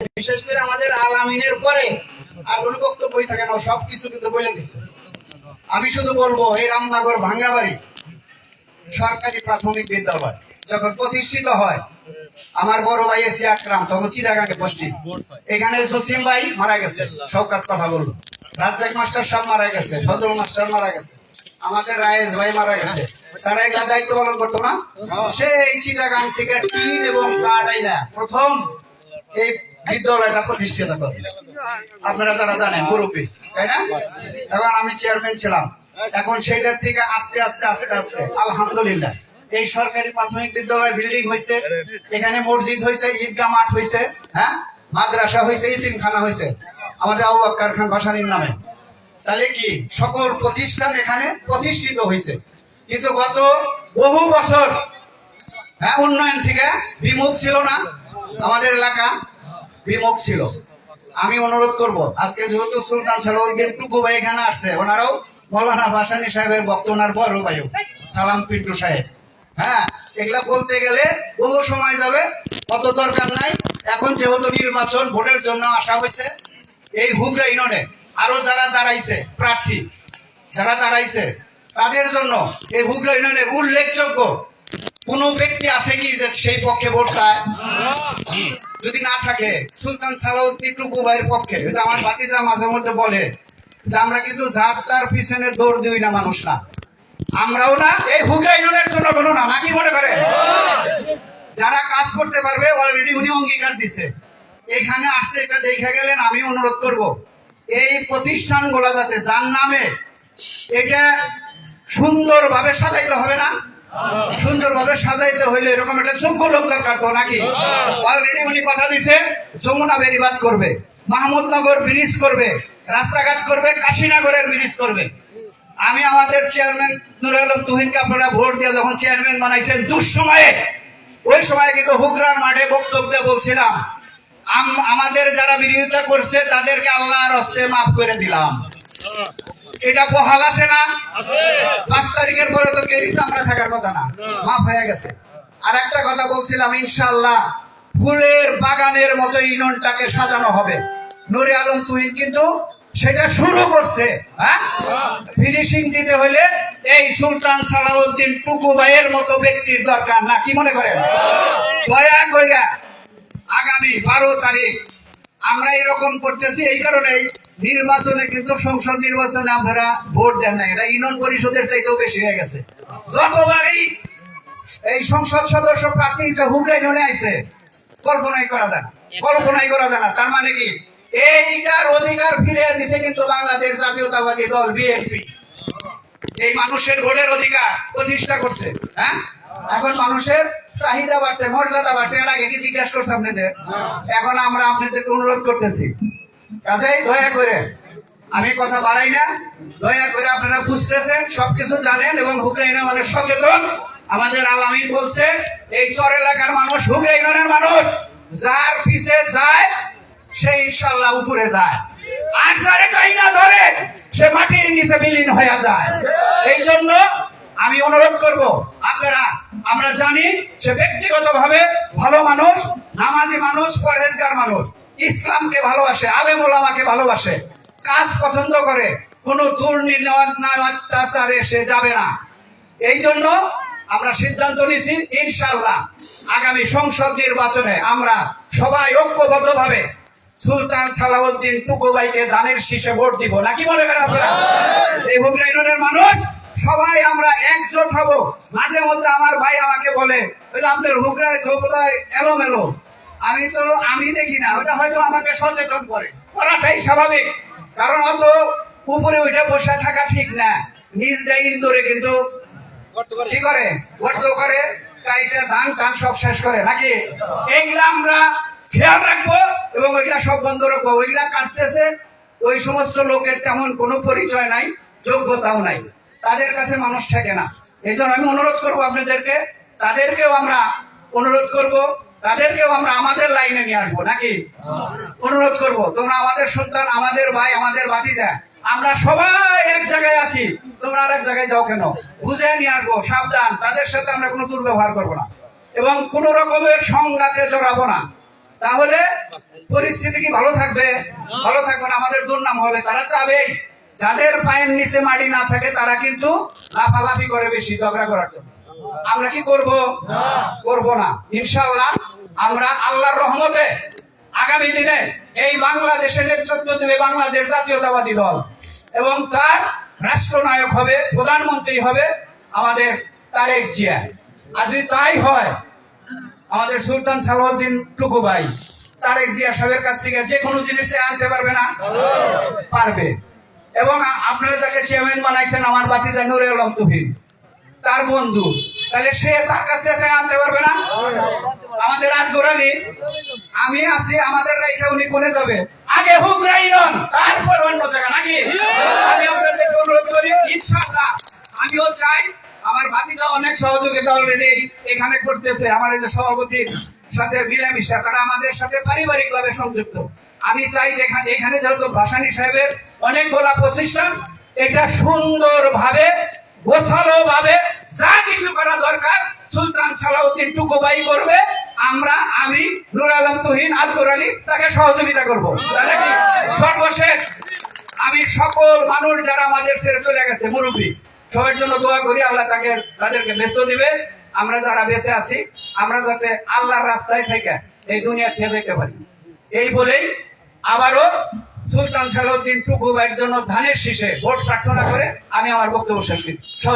বিশেষ করে আমাদের আলামিনের পরে আর কোনো বক্তব্যই থাকে না সবকিছু কিন্তু বলে দিচ্ছে আমি শুধু বলব, এই রামনগর ভাঙ্গাবাড়ি সরকারি প্রাথমিক বিদ্যালয় যখন প্রতিষ্ঠিত হয়, আমার বড় ভাই এসি আকরাম, তখন চিরাগাঙ্গে পোস্টিং এখানে জসিম ভাই মারা গেছে, শওকাত কথা বলল রাজ্জাক মাস্টার সাহেব মারা গেছে ফজল মাস্টার মারা গেছে, আমাদের রায়েশ ভাই মারা গেছে। তারা এগুলা দায়িত্ব পালন করতো না? সেই চিটাগাং থেকে টিন এবং কাঠ আইনা প্রথম এই আপনারা যারা জানেন, মুরব্বী, তাই না? এখন আমি চেয়ারম্যান ছিলাম। এখন সেটার থেকে আস্তে আস্তে আস্তে আস্তে, আলহামদুলিল্লাহ। এই সরকারি প্রাথমিক বিদ্যালয় বিল্ডিং হয়েছে এখানে মসজিদ হয়েছে ঈদগাহ মাঠ হয়েছে হ্যাঁ? মাদ্রাসা হয়েছে ইতিমখানা হয়েছে আমাদের আবু আক্কার খান ভাসানির নামে। তাহলে কি সকল প্রতিষ্ঠান এখানে প্রতিষ্ঠিত হয়েছে কিন্তু গত বহু বছর হ্যাঁ উন্নয়ন থেকে বিমুখ ছিল না আমাদের এলাকা। বিমুখ ছিল। আমি অনুরোধ করব, আজকে যেহেতু সুলতান সালাউদ্দিন টুকু ভাই এখানে আসছে, ওনারাও মৌলানা বাসানি সাহেবের বক্ত ওনার বড় ভাই। সালাম পিন্টু সাহেব। হ্যাঁ এগুলা বলতে গেলে বহু সময় যাবে, অত দরকার নাই। এখন যেহেতু নির্বাচন, ভোটের জন্য আসা হয়েছে, এই হুগরা ইউনিয়নে আরও যারা দাঁড়াইছে, প্রার্থী, যারা দাঁড়াইছে, তাদের জন্য এই হুগরা ইউনিয়নের উল্লেখযোগ্য কোন ব্যক্তি আছে কি যে সেই পক্ষে ভোট চায়? যদি না থাকে, সুলতান সালাউদ্দিন টুকু ভাইয়ের পক্ষে। আমার ভাতিজা মাঝে মধ্যে বলে যে, আমরা কিন্তু যাত্রার পিছনে দৌড় দিই না, মানুষ না। আমরাও না, এই হুগরা ইউনিয়নের জন্য কোনো না, নাকি মনে করে? যারা কাজ করতে পারবে অলরেডি উনি অঙ্গীকার দিছে। এখানে আসছে, এটা দেখে গেলেন, আমি অনুরোধ করব। এই প্রতিষ্ঠানগুলো যাতে যার নামে এটা সুন্দরভাবে সাজাইতে হবে না সুন্দরভাবে সাজাইতে হইলে এরকম একটা যোগ্য লোক দরকার তো নাকি? অলরেডি উনি কথা দিছে, যমুনা বেরিবাদ করবে মাহমুদনগর ব্রিজ করবে, রাস্তাঘাট করবে, কাশীনগরের ব্রিজ করবে। আমি আমাদের চেয়ারম্যান নুরুল আলম তুহিনকে আপনারা ভোট দিয়ে যখন চেয়ারম্যান বানাইছেন, দুঃসময়ে, ওই সময় কিন্তু হুগরার মাঠে বক্তব্য বলছিলাম, আম- আমাদের যারা বিরোধিতা করছে, তাদেরকে আল্লাহর হস্তে মাফ করে দিলাম। এটা বহাল আছে না? পাঁচ তারিখের পরে তো কেরিস আমরা থাকার কথা না। মাফ হয়ে গেছে। আর একটা কথা বলছিলাম ইনশাল্লাহ ফুলের বাগানের মতো ইউনিয়নটাকে সাজানো হবে। নুরে আলম তুহিন কিন্তু সেটা শুরু করছে হ্যাঁ? ফিনিশিং দিতে হলে এই সুলতান সালাউদ্দিন টুকু ভাইয়ের মতো ব্যক্তির দরকার না কি মনে করেন? দয়া কইরা আগামী বারো তারিখ আমরা এরকম করতেছি এই কারণেই নির্বাচনে কিন্তু সংসদ নির্বাচনে আপনারা ভোট দেন না এটা ইউনিয়ন পরিষদের চাইতেও বেশি হয়ে গেছে। যতবারই এই সংসদ সদস্য প্রার্থীটা হুগরা ইউনিয়নে আইছে, কল্পনাই করা যায় কল্পনাই করা যায় না। তার মানে কি? এইটার অধিকার ফিরে দিছে কিন্তু বাংলাদেশ জাতীয়তাবাদী দল, বিএনপি। এই মানুষের ভোটের অধিকার প্রতিষ্ঠা করছে হ্যাঁ? এখন মানুষের চাহিদা বাড়ছে, মর্যাদা বাড়ছে। এর আগে কি জিজ্ঞাসা করছে আপনাদের? এখন আমরা আপনাদেরকে অনুরোধ করতেছি কাজেই দয়া করে। আমি কথা বাড়াই না। দয়া করে আপনারা বুঝতেছেন, সবকিছু জানেন এবং হুকরাইন আমাদের সচেতন। আমাদের আলামিন বলছে, এই চর এলাকার মানুষ হুকরাইনের মানুষ। যার পিছে যায়, সে ইনশাল্লাহ উপরে যায়। আর যারে কাই না ধরে, সে মাটির নিচে বিলীন হয়ে যায়। এই জন্য আমি অনুরোধ করব, আপনারা, আমরা জানি সে ব্যক্তিগত ভাবে ভালো মানুষ, নামাজি মানুষ, পরহেজগার মানুষ। ইসলামকে ভালোবাসে, আলেম ওলামাকে ভালোবাসে, কাজ পছন্দ করে, কোনো অত্যাচারে সে যাবে না। এই জন্য আমরা সিদ্ধান্ত নিছি ইনশাল্লাহ আগামী সংসদ নির্বাচনে আমরা সবাই ঐক্যবদ্ধ ভাবে সুলতান সালাউদ্দিন টুকু ভাইকে দানের শীষে ভোট দিব। নাকি মনে করেন আপনারা? এই হুগলি মানুষ, সবাই আমরা একজোট হব। মাঝে মধ্যে আমার ভাই আমাকে বলে আপনার তো বোধহয় এলোমেলো আমি তো আমি দেখি না ওটা হয়তো আমাকে সচেতন করে। করাটাই স্বাভাবিক। কারণ অত উপরে উঠে বসে থাকা ঠিক না। নিজ দেয় ইন্দোরে কিন্তু কি করে? গর্ত করে কাইটা ধান টান সব শেষ করে নাকি? এইগুলা আমরা খেয়াল রাখব এবং ওইগুলা সব বন্ধ রাখব। ওইগুলা কাটতেছে ওই সমস্ত লোকের তেমন কোনো পরিচয় নাই যোগ্যতাও নাই। তাদের কাছে মানুষ থাকে না। এই জন্য আমি অনুরোধ করব আপনাদেরকে তাদেরকেও আমরা অনুরোধ করব তাদেরকেও আমরা আমাদের লাইনে নিয়ে আসব নাকি? অনুরোধ করব তোমরা আমাদের সন্তান আমাদের ভাই আমাদের ভাতিজা আমরা সবাই এক জায়গায় আছি তোমরা আর এক জায়গায় যাও কেন? বুঝে নিয়ে আসব সাবধান তাদের সাথে আমরা কোনো দুর্ব্যবহার করব না। এবং কোন রকমের সংঘাতে জড়াবো না। তাহলে পরিস্থিতি কি ভালো থাকবে? ভালো থাকবে না আমাদের দুর্নাম হবে। তারা চাবেই যাদের পায়ের নিচে মাটি না থাকে তারা কিন্তু লাফালাফি করে বেশি ঝগড়া করার জন্য। আমরা কি করব? করব না। ইনশাআল্লাহ আমরা আল্লাহর রহমতে আগামী দিনে এই বাংলাদেশের নেতৃত্ব দেবে বাংলাদেশ জাতীয়তাবাদী দল। এবং তার রাষ্ট্রনায়ক হবে, প্রধানমন্ত্রী হবে আমাদের তারেক জিয়া। আর যদি তাই হয় আমাদের সুলতান সালাউদ্দিন টুকু ভাই, তারেক জিয়া সাহেবের কাছ থেকে যে কোনো জিনিস আনতে পারবে না? পারবে। এবং আপনারা যাকে চেয়ারম্যান বানাইছেন, আমার বাতিজা নুরে আলম তুহিন, তার বন্ধু, তাহলে সে তার কাছ থেকে আনতে পারবে না? আমাদের রাজগোড়ালি আমি আছি আমাদের রাইখা উনি কোনে যাবে? আগে হোক রাইনন তারপর অন্য জায়গা নাকি? আমি আপনাদেরকে অনুরোধ করি, ইনশাআল্লাহ। আমিও চাই, আমার ভাতিটা অনেক সহযোগিতা অলরেডি এখানে করতেছে, আমার এই সভাপতির সাথে মিলামিশা, তারা আমাদের সাথে পারিবারিক ভাবে সংযুক্ত। আমি চাই যে এখানে যেহেতু ভাসানী সাহেবের অনেকগুলা প্রতিষ্ঠান, এটা সুন্দর ভাবে গোছালো ভাবে যা কিছু করা দরকার, সুলতান সালাউদ্দিন টুকুবাই করবে। আমরা, আমি, নুর আলম তুহিন, আজগর আলী, তাকে সহযোগিতা করব। সর্বশেষ, আমি সকল মানুষ যারা আমাদের ছেড়ে চলে গেছে, মুরব্বী, সবার জন্য দোয়া করি, আল্লাহ তাকে, তাদেরকে ব্যস্ত দিবে। আমরা যারা বেঁচে আছি, আমরা যাতে আল্লাহর রাস্তায় থেকে এই দুনিয়া থেকে যেতে পারি। এই বলেই আবারও সুলতান সালাউদ্দিন টুকু জন্য ধানের শীষে ভোট প্রার্থনা করে আমি আমার বক্তব্য শেষ করি।